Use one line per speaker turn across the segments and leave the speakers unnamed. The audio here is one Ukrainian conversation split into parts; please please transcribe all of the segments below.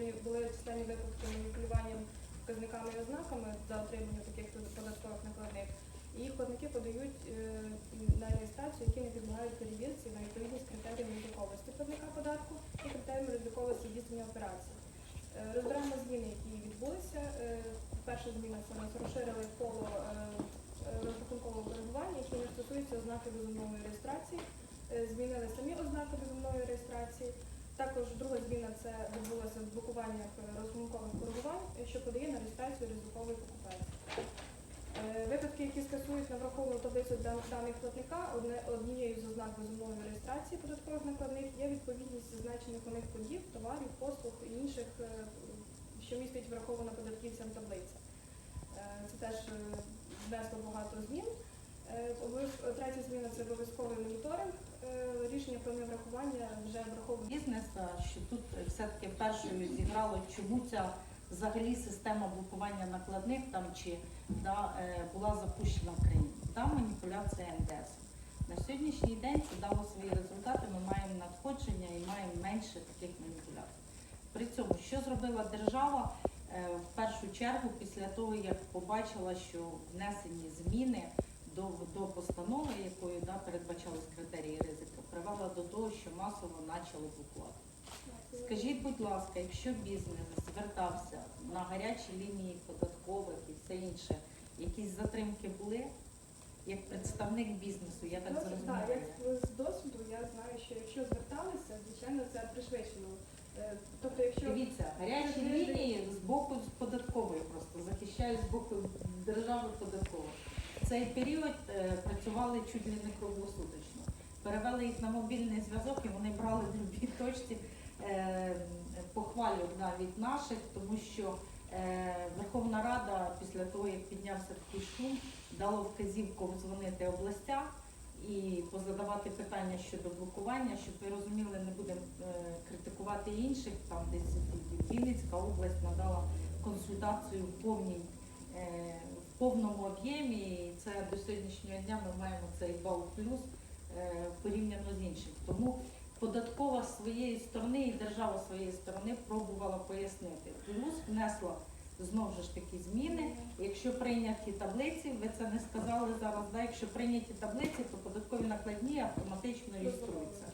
були, були численні випадки маніпулювання показниками і ознаками за отримання таких податкових накладних. І платники подають е, на реєстрацію, які не підлягають перевірці на відповідність критеріям ризиковості платника податку і критеріям ризиковості здійснення операцій. Е, Розберемо зміни, які відбулися. Е, Перша зміна це нас розширили коло розрахункового коригування, які не стосуються ознаки безумовної реєстрації. Змінили самі ознаки безумовної реєстрації. Також друга зміна це відбулося в блокуваннях е, розрахункових коригувань, що подає на реєстрацію ризиковий покупець. Е, Випадки, які скасують на враховану таблицю даних платника, однією з ознак безумовної реєстрації податкових накладних є відповідність зазначених у них кодів, товарів, послуг і інших, е, що містить врахована податківцям таблиця. Е, Це теж внесло багато змін. Третя зміна це обов'язковий моніторинг. Е, Рішення про неврахування вже враховує
бізнеса, що тут все-таки першою зіграло, чому ця взагалі система блокування накладних там чи да, е, була запущена в країні. Та маніпуляція НДС. На сьогоднішній день це дало свої результати. Ми маємо надходження і маємо менше таких маніпуляцій. При цьому, що зробила держава е, в першу чергу після того, як побачила, що внесені зміни до, до постанови, якою да, передбачались критерії ризику, привела до того, що масово почали блокувати. Скажіть, будь ласка, якщо бізнес звертався на гарячі лінії податкових і все інше, якісь затримки були? Як представник бізнесу, я так
Ну,
зрозуміла.
Так, як з досвіду я знаю, що якщо зверталися, звичайно, це пришвидшено. Е, Тобто, якщо
Дивіться, гарячі лінії з боку податкової просто захищають з боку держави податкової. Цей період е, працювали чуть ли не круглосуточно. Перевели їх на мобільний зв'язок і вони брали в будь-якій точці. Е, похвалю навіть наших, тому що е, Верховна Рада після того, як піднявся такий шум, дало вказівку дзвонити областям і позадавати питання щодо блокування, щоб ви розуміли, не будемо критикувати інших. Там десь Вінницька область надала консультацію в повній повному об'ємі. І це до сьогоднішнього дня ми маємо цей бал плюс е, порівняно з іншим. Тому податкова своєї сторони і держава своєї сторони пробувала пояснити. Плюс внесла знову ж таки зміни. Якщо прийняті таблиці, ви це не сказали зараз. Да? Якщо прийняті таблиці, то податкові накладні автоматично реєструються.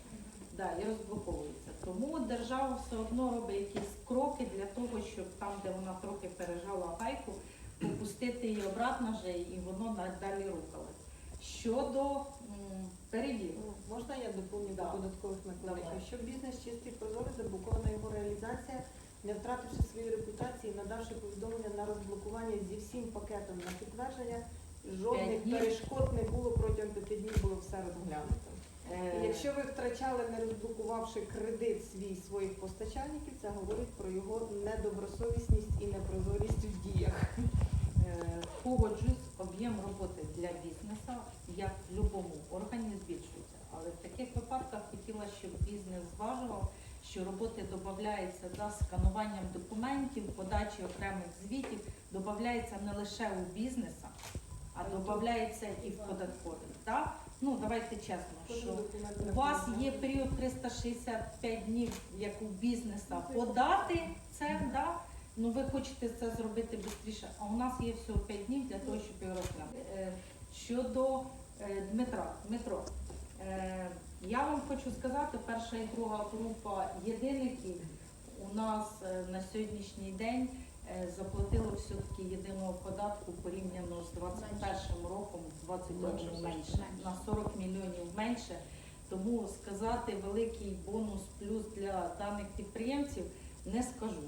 Да, і розблоковується. Тому держава все одно робить якісь кроки для того, щоб там, де вона трохи пережала гайку, попустити її обратно вже і воно надалі рухалось. Щодо перевірок.
Ну, Можна я доповню до податкових накладних?
Давай.
Якщо бізнес чистий прозорий, заблокована його реалізація, не втративши свої репутації, надавши повідомлення на розблокування зі всім пакетом на підтвердження, жодних перешкод не було протягом п'яти днів, було все розглянуто.
Е,
якщо ви втрачали, не розблокувавши кредит свій своїх постачальників, це говорить про його недобросовісність і непрозорість в діях.
Е, Погоджуюсь, об'єм роботи для бізнесу, як в будь-якому органі, збільшується. Але в таких випадках хотіла, щоб бізнес зважував, що роботи додається за скануванням документів, подачі окремих звітів, додається не лише у бізнеса, а додається і в податкових. Ну, давайте чесно, що у вас є період 365 днів, як у бізнеса, подати це, да? ну ви хочете це зробити швидше, а у нас є всього 5 днів для того, щоб його розглянути. Е, Щодо е, Дмитра, Дмитро, е, я вам хочу сказати, перша і друга група єдиників у нас на сьогоднішній день заплатили все-таки єдиного податку порівняно з 21 роком, в 22 менше, на 40 мільйонів менше. Тому сказати великий бонус плюс для даних підприємців не скажу.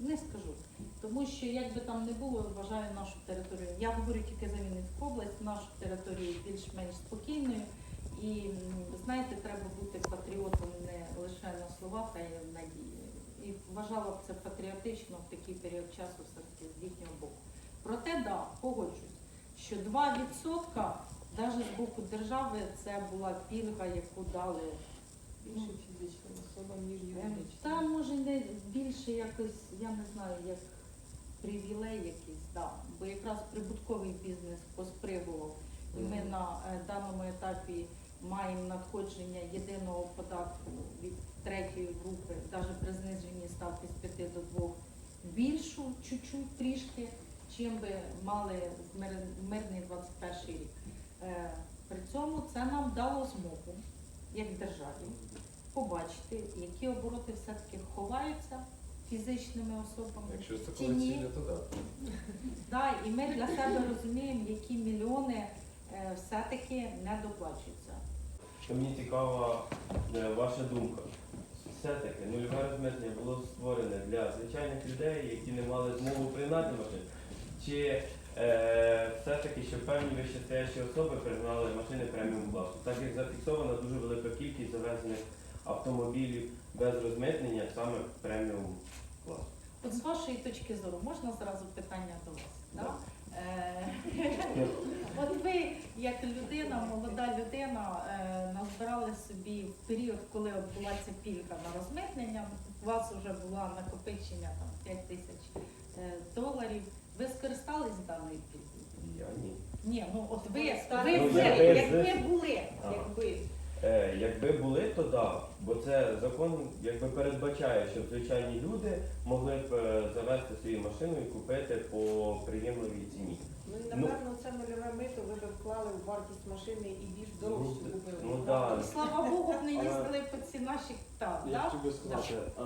Не скажу. Тому що як би там не було, вважаю нашу територію. Я говорю тільки за Вінницьку область, нашу територію більш-менш спокійною. І знаєте, треба бути патріотом не лише на словах, а й на дії. І вважала б це патріотично в такий період часу все-таки з їхнього боку. Проте, да, погоджуюсь, що 2% навіть з боку держави це була пільга, яку дали
Більше фізичним особам, ніж
Е,
юридичним.
Та може не більше якось, я не знаю, як привілей якийсь, да. бо якраз прибутковий бізнес поспригував. І ми на е, даному етапі маємо надходження єдиного податку від третьої групи, навіть при зниженні ставки з 5 до 2, більшу чуть-чуть трішки, чим би мали мир- мирний 21 рік. Е, При цьому це нам дало змогу, як державі, побачити, які обороти все-таки ховаються фізичними особами.
Якщо це колекційне, то так.
Да, і ми для себе розуміємо, які мільйони е, все-таки не доплачуються.
Мені цікава е, ваша думка. Все-таки нульове розмитнення було створене для звичайних людей, які не мали змогу машин. Чи е, все-таки, щоб певні вищестоящі особи пригнали машини преміум класу, так як зафіксована дуже велика кількість завезених автомобілів без розмитнення саме преміум класу.
От з вашої точки зору, можна зразу питання до вас? Да? Е, От ви, як людина, молода людина, е, назбирали собі в період, коли була ця пільга на розмитнення, у вас вже була накопичення там 5 тисяч е, доларів. Ви скористались даною пільгою?
Я ні.
Ні, ну от ви, ви,
Ну,
ви,
якби
якби
з-
були, якби.
Е, якби були, то да. Бо це закон якби передбачає, щоб звичайні люди могли б е, завести свою машину і купити по приємливій ціні.
Ну і напевно це нульове мито ви б вклали в вартість машини і більш дорожче
Ну,
купили.
ну, да.
Слава Богу, б не їздили по ці наші так,
Я
да?
хотів би сказати, е,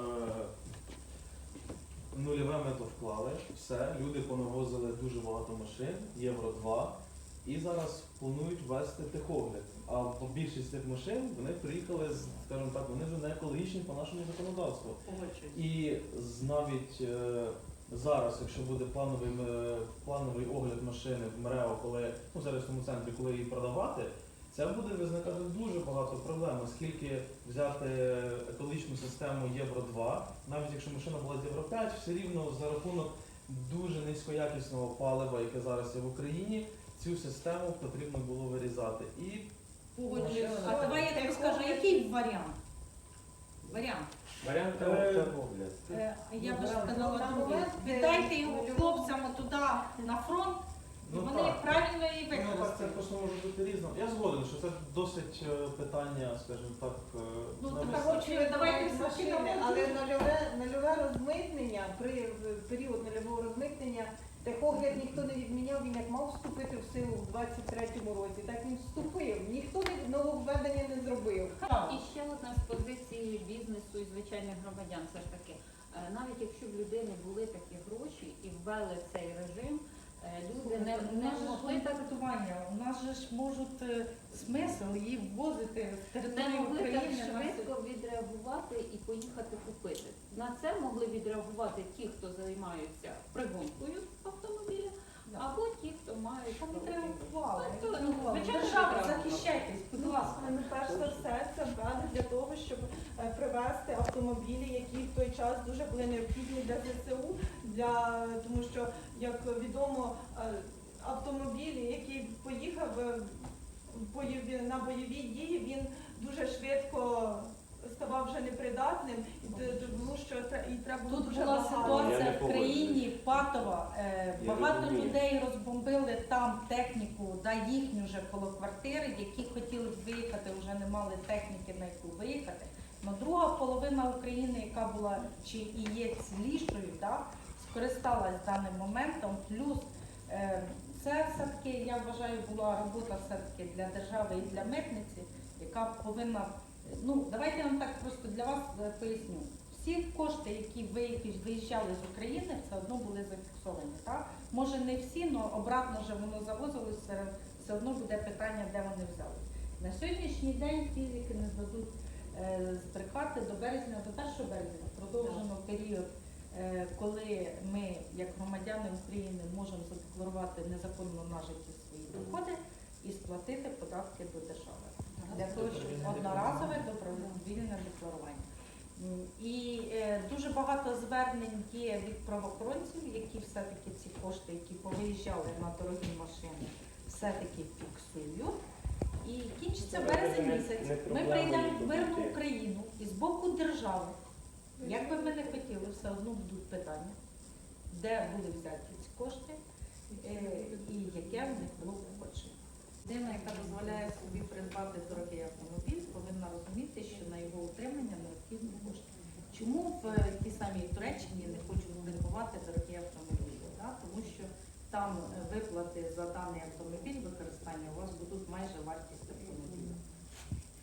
нульове мито вклали, все, люди понавозили дуже багато машин, євро 2, і зараз планують ввести техогляд. А більшість цих машин вони приїхали з, скажімо так, вони вже не екологічні по нашому законодавству. І навіть е, зараз, якщо буде плановий, е, плановий огляд машини в МРЕО, коли ну, в сервісному центрі, коли її продавати, це буде визникати дуже багато проблем, оскільки взяти екологічну систему Євро 2, навіть якщо машина була з Євро 5, все рівно за рахунок дуже низькоякісного палива, яке зараз є в Україні, цю систему потрібно було вирізати. І
Погоджуюсь. А давай я тобі скажу, який варіант? Варіант.
Варіант
Е,
техогляд.
Е, Я би
Ну,
сказала,
там
другий.
момент, де
віддайте його хлопцям туди на фронт, і
Ну,
вони
так.
правильно її
Ну, так, це
використають.
просто може бути різно. Я згоден, що це досить е, питання, скажімо так, е,
Ну,
на
так,
Очевидно,
давайте все-таки
машини, але нульове, нульове розмитнення при в період нульового розмитнення техогляд ніхто не відміняв, він як мав вступити в силу в 23-му році, так він вступив. Ніхто не- нововведення не зробив.
І ще одна з позиції бізнесу і звичайних громадян. Все ж таки, е, навіть якщо в людини були такі гроші і ввели цей режим, е, люди не, не
ж
могли так
у нас же ж можуть е, смисл її ввозити в
не
територію
могли так
України. на
швидко відреагувати і поїхати купити. На це могли відреагувати ті, хто займаються пригонкою. Або ті, хто мають
Та не
великий
реагували.
Ну, то, ну, звичайно,
Держава,
треба.
захищайтесь, будь ласка.
Ну, перш за все, це ввели для того, щоб е, привезти автомобілі, які в той час дуже були необхідні для ЗСУ, для тому що, як відомо, е, автомобілі, який поїхав е, в бойові на бойові дії, він дуже швидко ставав вже непридатним, тому що тре- і треба було
Тут
дуже
була
багато.
Ситуація в країні патова. Е,
Я
Багато
розумію.
людей розбомбили там техніку, да, їхню вже коло квартири, які хотіли б виїхати, вже не мали техніки, на яку виїхати. Но друга половина України, яка була чи і є цілішою, да, скористалась даним моментом. Плюс е, це все-таки, я вважаю, була робота все-таки для держави і для митниці, яка повинна Ну, давайте я вам так просто для вас е, поясню. Всі кошти, які виїжджали з України, все одно були зафіксовані. Так? Може не всі, але обратно вже воно завозилось, все, одно буде питання, де вони взяли. На сьогоднішній день фізики не дадуть е, збрехати до березня, до 1 березня продовжено період, е, коли ми, як громадяни України, можемо задекларувати незаконно нажиті свої доходи і сплатити податки до держави для того, щоб одноразове добровільне декларування. І е, дуже багато звернень є від правоохоронців, які все-таки ці кошти, які повиїжджали на дорогі машини, все-таки фіксують. І кінчиться березень місяць. Ми прийдемо в мирну. Україну і з боку держави, як би ми не хотіли, все одно будуть питання, де були взяті ці кошти е, і яке в них було походження. Людина, яка дозволяє собі придбати дорогий автомобіль, повинна розуміти, що на його утримання необхідні кошти. Чому в тій самій Туреччині не хочуть придбати дорогі автомобілі? Да? Тому що там е, виплати за даний автомобіль використання у вас будуть майже вартість автомобіля.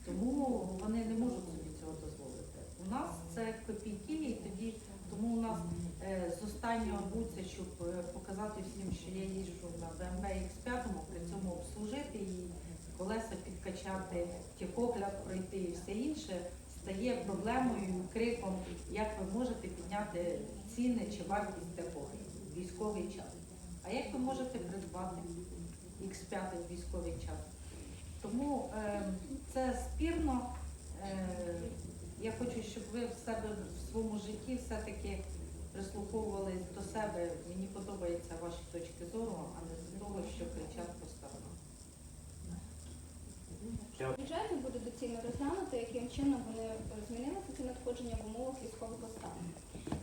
Тому вони не можуть собі цього дозволити. У нас це копійки, і тоді тому у нас е, з останнього буться, щоб е, показати всім, що я їжджу на BMW X5, при цьому обслужити її, колеса підкачати, тікогляд пройти і все інше, стає проблемою, криком, як ви можете підняти ціни чи вартість такого військовий час. А як ви можете придбати X5 в військовий час? Тому е, це спірно. Е, я хочу, щоб ви в себе в своєму житті все-таки прислуховувались до себе. Мені подобаються ваші точки зору, а не з того, що кричать по сторонам.
Бюджеті буде доцільно розглянути, яким чином вони змінилися ці надходження в умовах військового стану.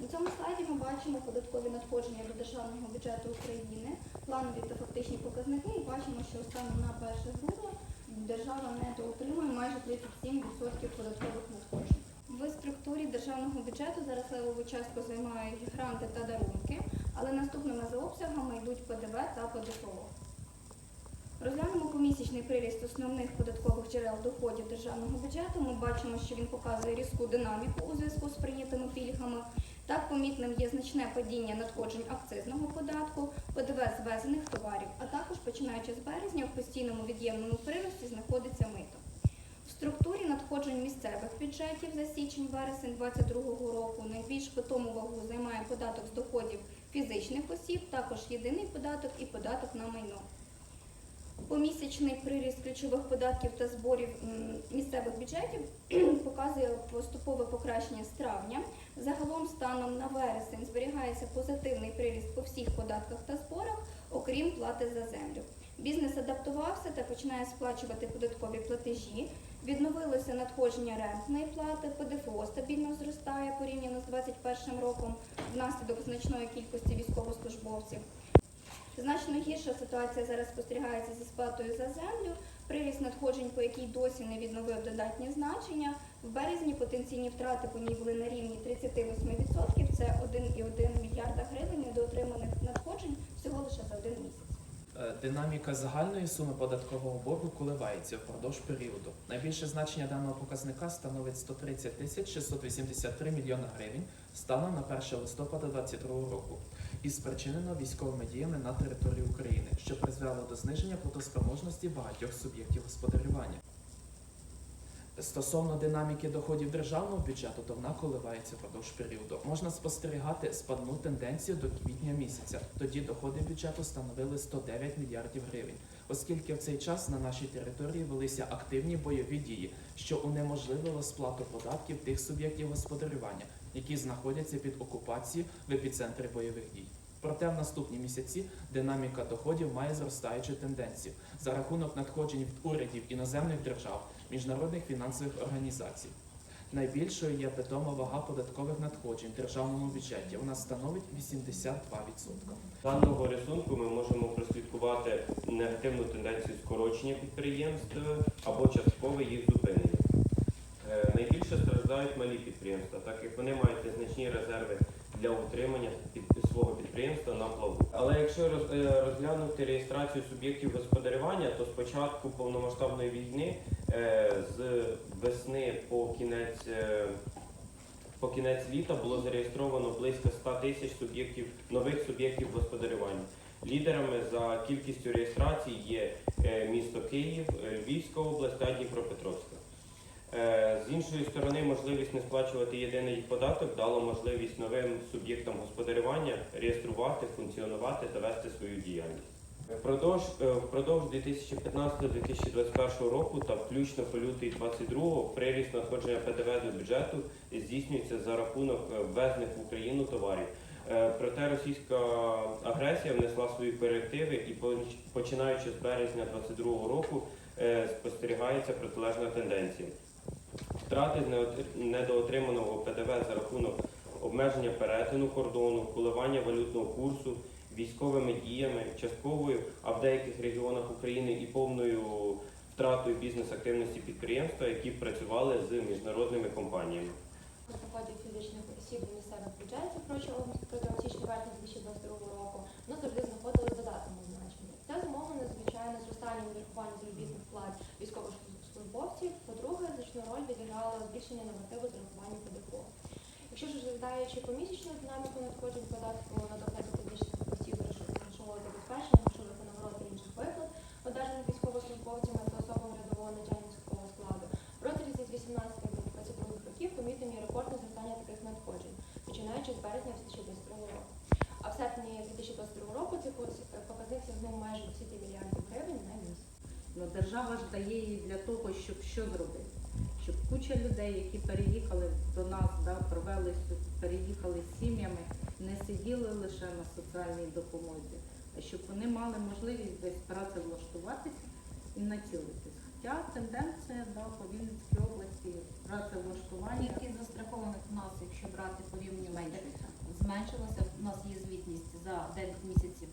На цьому слайді ми бачимо податкові надходження до державного бюджету України, планові та фактичні показники, і бачимо, що станом на 1 грудня держава недоотримує майже 37% податкових надходжень. В структурі державного бюджету зараз левову частку займають гранти та дарунки, але наступними за обсягами йдуть ПДВ та ПДФО. Розглянемо помісячний приріст основних податкових джерел доходів державного бюджету. Ми бачимо, що він показує різку динаміку у зв'язку з прийнятими пільгами. Так помітним є значне падіння надходжень акцизного податку, ПДВ з ввезених товарів, а також починаючи з березня в постійному від'ємному прирості знаходиться мито. В структурі надходжень місцевих бюджетів за січень-вересень 2022 року найбільш питому вагу займає податок з доходів фізичних осіб, також єдиний податок і податок на майно. Помісячний приріст ключових податків та зборів місцевих бюджетів показує поступове покращення з травня. Загалом станом на вересень зберігається позитивний приріст по всіх податках та зборах, окрім плати за землю. Бізнес адаптувався та починає сплачувати податкові платежі. Відновилося надходження рентної плати, ПДФО стабільно зростає порівняно з 2021 роком внаслідок значної кількості військовослужбовців. Значно гірша ситуація зараз спостерігається зі сплатою за землю. Приріст надходжень, по якій досі не відновив додатні значення. В березні потенційні втрати по ній були на рівні 38%. Це 1,1 мільярда гривень недоотриманих надходжень всього лише за один місяць.
Е, Динаміка загальної суми податкового боргу коливається впродовж періоду. Найбільше значення даного показника становить 130 тисяч 683 мільйона гривень станом на 1 листопада 2022 року і спричинено військовими діями на території України, що призвело до зниження платоспроможності багатьох суб'єктів господарювання. Стосовно динаміки доходів державного бюджету, то вона коливається впродовж періоду. Можна спостерігати спадну тенденцію до квітня місяця. Тоді доходи бюджету становили 109 мільярдів гривень, оскільки в цей час на нашій території велися активні бойові дії, що унеможливило сплату податків тих суб'єктів господарювання, які знаходяться під окупацією в епіцентрі бойових дій. Проте в наступні місяці динаміка доходів має зростаючу тенденцію за рахунок надходжень від урядів іноземних держав, міжнародних фінансових організацій. Найбільшою є питома вага податкових надходжень в державному бюджеті. Вона становить 82%.
З даного рисунку ми можемо прослідкувати негативну тенденцію скорочення підприємств або часткове їх зупинення. Е, Найбільше страждають малі підприємства, так як вони мають незначні резерви для утримання свого підприємства на плаву. Але якщо е, розглянути реєстрацію суб'єктів господарювання, то з початку повномасштабної війни е, з весни по кінець по кінець літа було зареєстровано близько 100 тисяч суб'єктів нових суб'єктів господарювання. Лідерами за кількістю реєстрацій є місто Київ, Львівська область та Дніпропетровська. Е, З іншої сторони, можливість не сплачувати єдиний податок дало можливість новим суб'єктам господарювання реєструвати, функціонувати та вести свою діяльність. Впродовж, е, впродовж 2015-2021 року та включно по лютий 2022 приріст надходження ПДВ до бюджету здійснюється за рахунок е, ввезених в Україну товарів. Проте російська агресія внесла свої корективи і починаючи з березня 2022 року спостерігається протилежна тенденція. Втрати з недоотриманого ПДВ за рахунок обмеження перетину кордону, коливання валютного курсу, військовими діями, частковою, а в деяких регіонах України і повною втратою бізнес-активності підприємства, які працювали з міжнародними компаніями.
доходів фізичних осіб місцевих бюджетів протягом протягом січня-вересня 2022 року, воно завжди збільшення нормативу з урахуванням ПДФО. Якщо ж розглядаючи помісячну динаміку надходжень податку на доходи фізичних осіб грошового забезпечення, грошових нагород та інших виплат, одержаних військовослужбовцями та особами рядового начальницького складу, в розрізі з 18 до 22 років помітимо і рекордне зростання таких надходжень, починаючи з березня 2022 року. А в серпні 2022 року цей показник сягнув майже 10 мільярдів гривень на місяць.
Ну, держава ж дає її для того, щоб що зробити? Куча людей, які переїхали до нас, да, провели переїхали з сім'ями, не сиділи лише на соціальній допомозі, а щоб вони мали можливість десь працевлаштуватися і націлитись. Хоча тенденція да, по Вінницькій області працевлаштування
Кількість застрахованих у нас, якщо брати порівнювати,
зменшується.
зменшилася. У нас є звітність за 9 місяців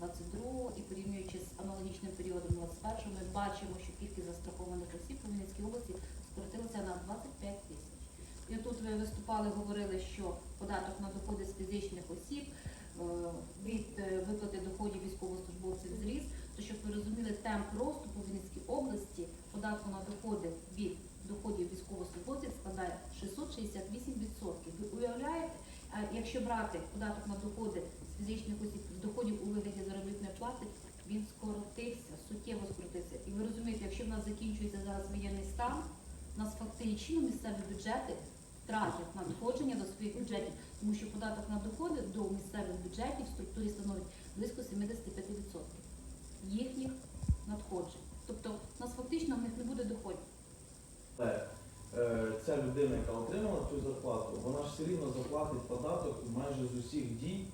22-го і порівнюючи з аналогічним періодом 21-го, ми бачимо, що кількість застрахованих осіб у Вінницькій області скоротилася на 25 тисяч. І тут ви виступали, говорили, що податок на доходи з фізичних осіб е, від е, виплати доходів військовослужбовців зріс. То щоб ви розуміли, темп росту по Вінницькій області податку на доходи від доходів військовослужбовців складає 668%. Ви уявляєте, якщо брати податок на доходи з фізичних осіб з доходів у вигляді заробітної плати, він скоротився, суттєво скоротився. І ви розумієте, якщо в нас закінчується зараз воєнний стан, у нас фактично місцеві бюджети втратять надходження до своїх бюджетів, тому що податок на доходи до місцевих бюджетів в структурі становить близько 75% їхніх надходжень. Тобто у нас фактично в них не буде доходів.
Е, ця людина, яка отримала цю зарплату, вона ж все рівно заплатить податок майже з усіх дій,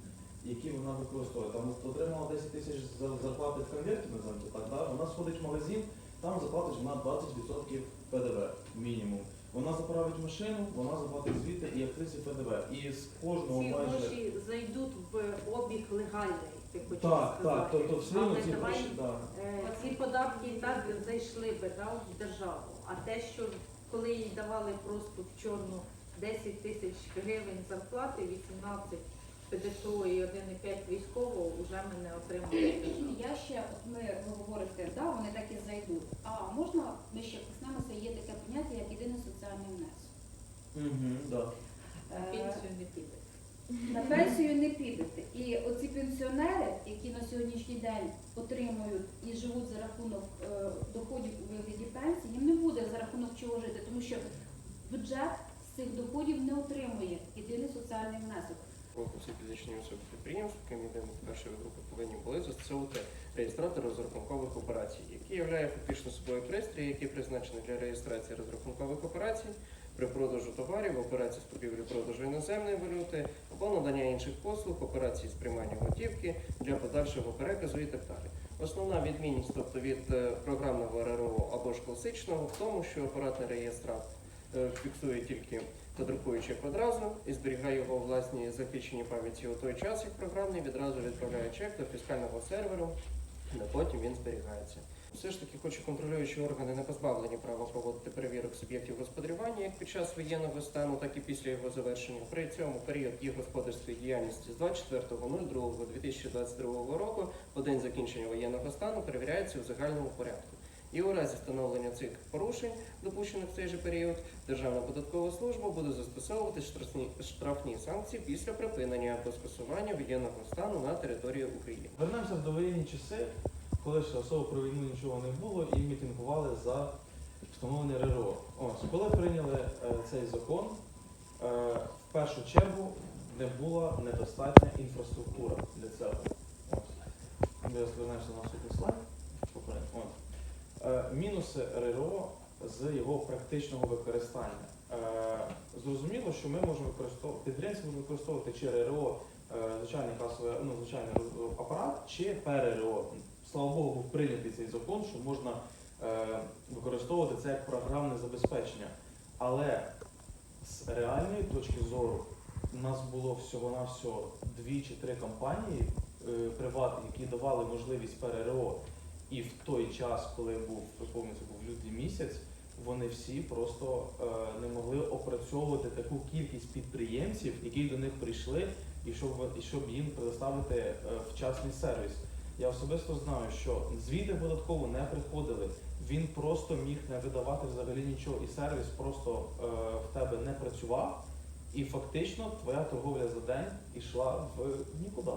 які вона використовує. Там отримала 10 тисяч зарплати в конверті, так, да? вона сходить в магазин, там заплатить вона 20% ПДВ мінімум. Вона заправить машину, вона заплатить звідти і актриці ПДВ. І з кожного
Ці
майже.
гроші зайдуть в обіг легальний, ти хочеш
Так,
сказати.
так, тобто все
Але
ці
давай,
гроші, да.
Е, Ці податки і так зайшли би да, в державу. А те, що коли їй давали просто в чорну 10 тисяч гривень зарплати, 18 ПДФО і 1,5 військового, вже ми не отримали.
Я ще, от ми ви говорите, да, вони так і зайдуть. А можна ми ще коснемося, є таке поняття, як єдиний соціальний внесок.
Угу, да.
На
Е,
пенсію не піде.
На пенсію не підете. І оці пенсіонери, які на сьогоднішній день отримують і живуть за рахунок е, доходів у вигляді пенсії, їм не буде за рахунок чого жити, тому що бюджет з цих доходів не отримує єдиний соціальний внесок.
Конкурси фізичні особи підприємств, яким першої групи, повинні були застосовувати реєстратор розрахункових операцій, який являє фактично собою пристрій, який призначений для реєстрації розрахункових операцій при продажу товарів, операцій з купівлі-продажу іноземної валюти або надання інших послуг, операцій з приймання готівки для подальшого переказу і так далі. Основна відмінність, тобто від е, програмного РРО або ж класичного, в тому, що апаратний реєстратор е, фіксує тільки та чек одразу і зберігає його у власній захищеній пам'яті у той час, як програмний відразу відправляє чек до фіскального серверу, де потім він зберігається. Все ж таки, хоч контролюючі органи не позбавлені права проводити перевірок суб'єктів господарювання як під час воєнного стану, так і після його завершення. При цьому період їх господарської діяльності з 24.02.2022 року по день закінчення воєнного стану перевіряється у загальному порядку. І у разі встановлення цих порушень, допущених в цей же період, Державна податкова служба буде застосовувати штрафні, штрафні санкції після припинення або скасування воєнного стану на території України.
Вернемося в довоєнні часи, коли ще особо про війну нічого не було і мітингували за встановлення РРО. Ось, коли прийняли е, цей закон, е, в першу чергу не була недостатня інфраструктура для цього. Ось. Ми звернемося на наступний слайд. Е, мінуси РРО з його практичного використання. Е, зрозуміло, що ми можемо використовувати, підприємці можуть використовувати чи РРО, е, звичайний касовий, ну, звичайний апарат, чи ПРРО. Слава Богу, був прийнятий цей закон, що можна використовувати це як програмне забезпечення. Але з реальної точки зору у нас було всього-навсього дві чи три компанії приватні, які давали можливість ПРРО. І в той час, коли був, пам'ятаєте, був лютий місяць, вони всі просто е, не могли опрацьовувати таку кількість підприємців, які до них прийшли, і щоб, і щоб їм предоставити е, вчасний сервіс. Я особисто знаю, що звіти податково не приходили. Він просто міг не видавати взагалі нічого, і сервіс просто е, в тебе не працював, і фактично твоя торговля за день йшла в нікуди.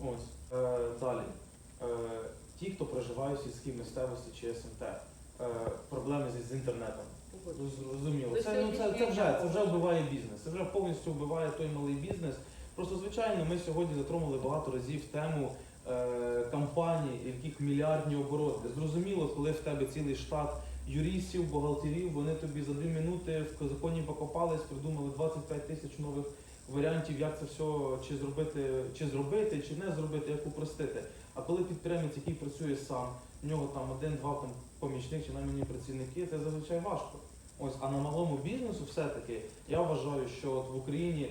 Ось е, далі. Е, ті, хто проживає в сільській місцевості чи СМТ, е, проблеми з інтернетом. Зрозуміло. Це, ну, це, це, вже, це вже вбиває бізнес. Це вже повністю вбиває той малий бізнес. Просто звичайно, ми сьогодні затронули багато разів тему е, компаній, яких мільярдні обороти. Зрозуміло, коли в тебе цілий штат юристів, бухгалтерів, вони тобі за дві минути в законі покопались, придумали 25 тисяч нових варіантів, як це все чи зробити, чи зробити, чи не зробити, як упростити. А коли підприємець, який працює сам, в нього там один-два помічник чи наймені працівники, це зазвичай важко. Ось, а на малому бізнесу все-таки я вважаю, що от в Україні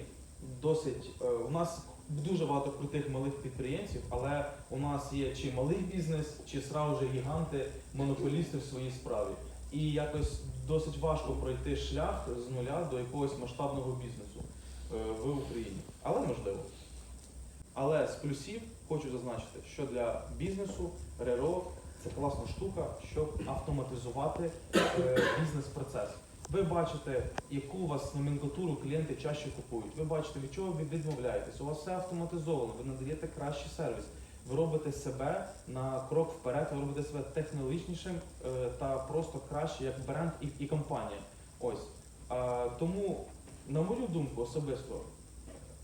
досить е, у нас дуже багато крутих малих підприємців, але у нас є чи малий бізнес, чи сразу же гіганти, монополісти в своїй справі. І якось досить важко пройти шлях з нуля до якогось масштабного бізнесу е, в Україні. Але можливо. Але з плюсів хочу зазначити, що для бізнесу РРО це класна штука, щоб автоматизувати е, бізнес-процес. Ви бачите, яку у вас номенклатуру клієнти чаще купують. Ви бачите, від чого ви відмовляєтесь. У вас все автоматизовано, ви надаєте кращий сервіс. Ви робите себе на крок вперед, ви робите себе технологічнішим е, та просто краще як бренд і, компанія. Ось. Тому, на мою думку, особисто,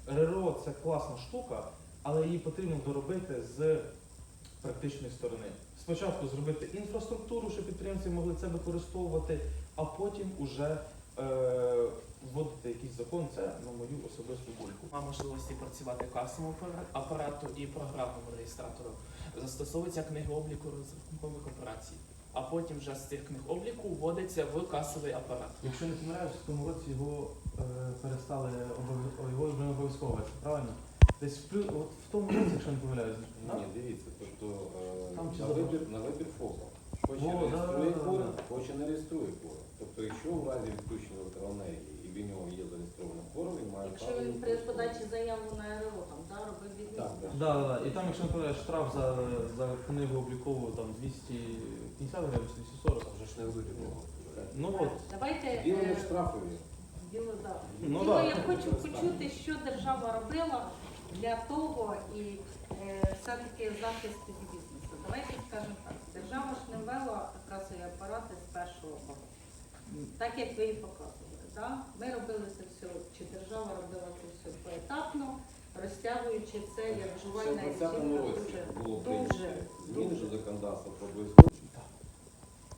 РРО це класна штука, але її потрібно доробити з практичної сторони. Спочатку зробити інфраструктуру, щоб підприємці могли це використовувати, а потім уже е, вводити якийсь закон. Це на мою особисту думку.
Нема можливості працювати касовому апарату і програмному реєстратору. Застосовується книга обліку розрахункових операцій, а потім вже з цих книг обліку вводиться в касовий апарат.
Якщо не помиляюсь, в тому році його е, перестали обов'я- його вже не обов'язково, правильно? Десь в, плю- от в тому році, якщо не помиляюсь, так?
Ні, дивіться, тобто е,
Там чи
на вибір, на вибір ФОПа. Хоче
О,
реєструє
да, да,
кворум,
да.
хоче не реєструє кворум. Тобто, якщо в разі відключення електроенергії і в нього є зареєстрований кворум, він має
Якщо
право
він при подачі заяву на РО, там, да, робив відмітку.
Так, так.
Да, да, да. І там, якщо не помиляюсь, штраф за, за книгу облікову там 250 гривень, чи 240.
Вже ж не ведуть його.
Ну от.
Давайте
Білому
е,
штрафові.
Діло, да.
Ну,
Діло,
да.
я хочу почути, що держава робила для того і е, все-таки захист від бізнесу. Давайте скажемо так. Держава ж не ввела касові апарати з першого року. Так як ви і показували. Да? Ми робили це все, чи держава робила це все поетапно, розтягуючи це як жувальна
в 20-му
резинка
році
дуже.
було
дуже,
зміни до законодавства про обов'язково.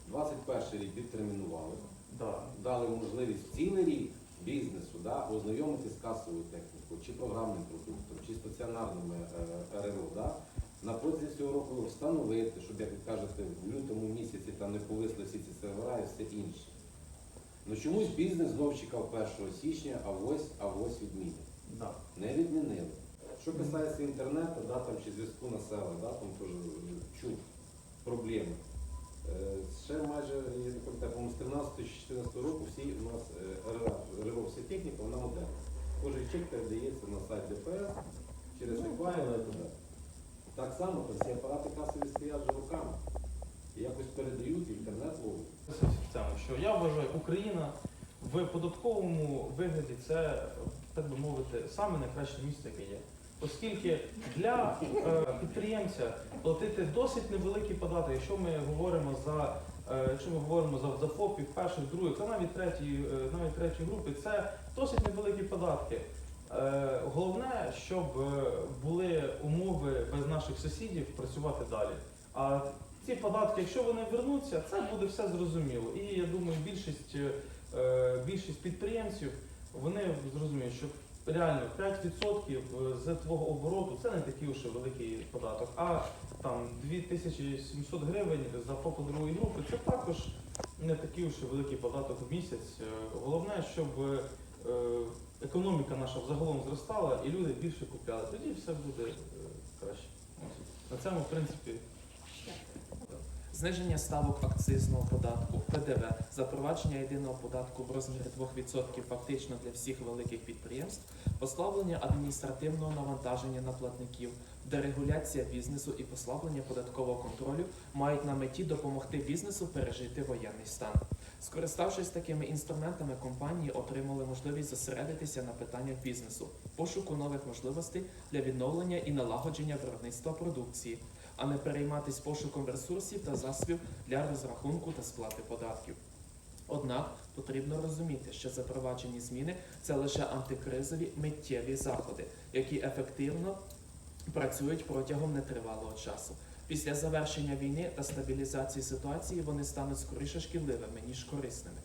21 рік відтермінували,
Да.
дали можливість цілий рік бізнесу да, ознайомитись з касовою технікою, чи програмним продуктом, чи стаціонарними е, РРО. Да, на протязі цього року встановити, щоб, як ви кажете, в лютому місяці там не повисли всі ці сервера і все інше. Ну чомусь бізнес знов чекав 1 січня, а ось, а ось відмінять.
Да.
Не відмінили. Що касається інтернету, да, там, чи зв'язку населення, да, там теж е, чув проблеми. Е, Ще майже, я не пам'ятаю, з 13-14 року всі у нас е, РРО, вся техніка, вона модерна. Кожен чек передається на сайт ДПС через
Ну,
еквайр
так.
і так. Так само там всі апарати касові стоять вже руками. І якось передають, і інтернет ловить.
що я вважаю, Україна в податковому вигляді це, так би мовити, саме найкраще місце, яке є. Оскільки для е, підприємця платити досить невеликий податок, якщо ми говоримо за е, якщо ми говоримо за, за ФОПів перших, других, та навіть третьої, е, навіть третьої групи, це досить невеликі податки. Е, головне, щоб е, були умови без наших сусідів працювати далі. А ці податки, якщо вони вернуться, це буде все зрозуміло. І я думаю, більшість, е, більшість підприємців вони зрозуміють, що реально 5% з твого обороту це не такий уж великий податок. А там 2700 гривень за ФОПу другої групи це також не такий уж великий податок в місяць. Головне, щоб економіка наша взагалом зростала і люди більше купляли. Тоді все буде е, краще. На цьому, в принципі,
Зниження ставок акцизного податку, ПДВ, запровадження єдиного податку в розмірі 2% фактично для всіх великих підприємств, послаблення адміністративного навантаження на платників, дерегуляція бізнесу і послаблення податкового контролю мають на меті допомогти бізнесу пережити воєнний стан. Скориставшись такими інструментами, компанії отримали можливість зосередитися на питаннях бізнесу, пошуку нових можливостей для відновлення і налагодження виробництва продукції, а не перейматися пошуком ресурсів та засобів для розрахунку та сплати податків. Однак потрібно розуміти, що запроваджені зміни це лише антикризові миттєві заходи, які ефективно працюють протягом нетривалого часу. Після завершення війни та стабілізації ситуації вони стануть скоріше шкідливими ніж корисними.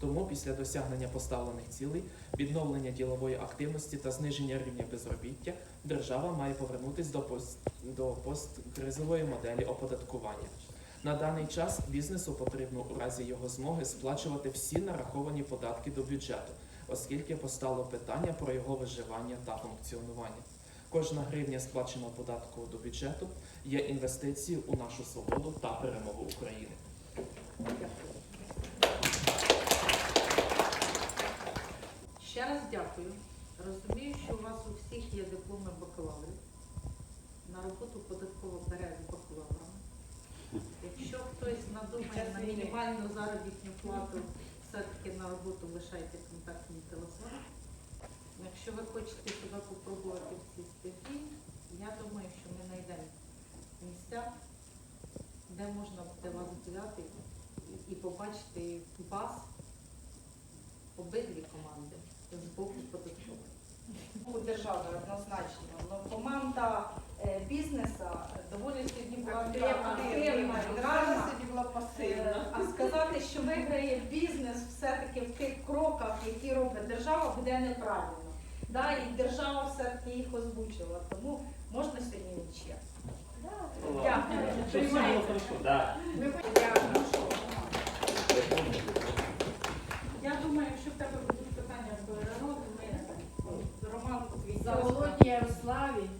Тому після досягнення поставлених цілей, відновлення ділової активності та зниження рівня безробіття, держава має повернутися до пост до посткризової моделі оподаткування. На даний час бізнесу потрібно у разі його змоги сплачувати всі нараховані податки до бюджету, оскільки постало питання про його виживання та функціонування. Кожна гривня сплаченого податку до бюджету є інвестицією у нашу свободу та перемогу України.
Ще раз дякую. Розумію, що у вас у всіх є дипломи бакалаврів. На роботу податково бере з бакалаврами. Якщо хтось надумає на мінімальну заробітну плату, все-таки на роботу лишайте контактні телефони. Якщо ви хочете себе попробувати в цій статті, я думаю, що ми знайдемо місця, де можна буде вас взяти і- побачити вас, обидві команди з боку податкової.
у держави однозначно. Ну, команда е, бізнесу доволі сьогодні була активна,
сьогодні була
Е,
пасивна.
А сказати, що виграє бізнес все-таки в тих кроках, які робить держава, буде неправильно. Да, і держава все-таки їх озвучила, тому можна сьогодні нічия. Дякую.
Я думаю, якщо в тебе будуть питання до Роман, ми Роман.
Ярославі.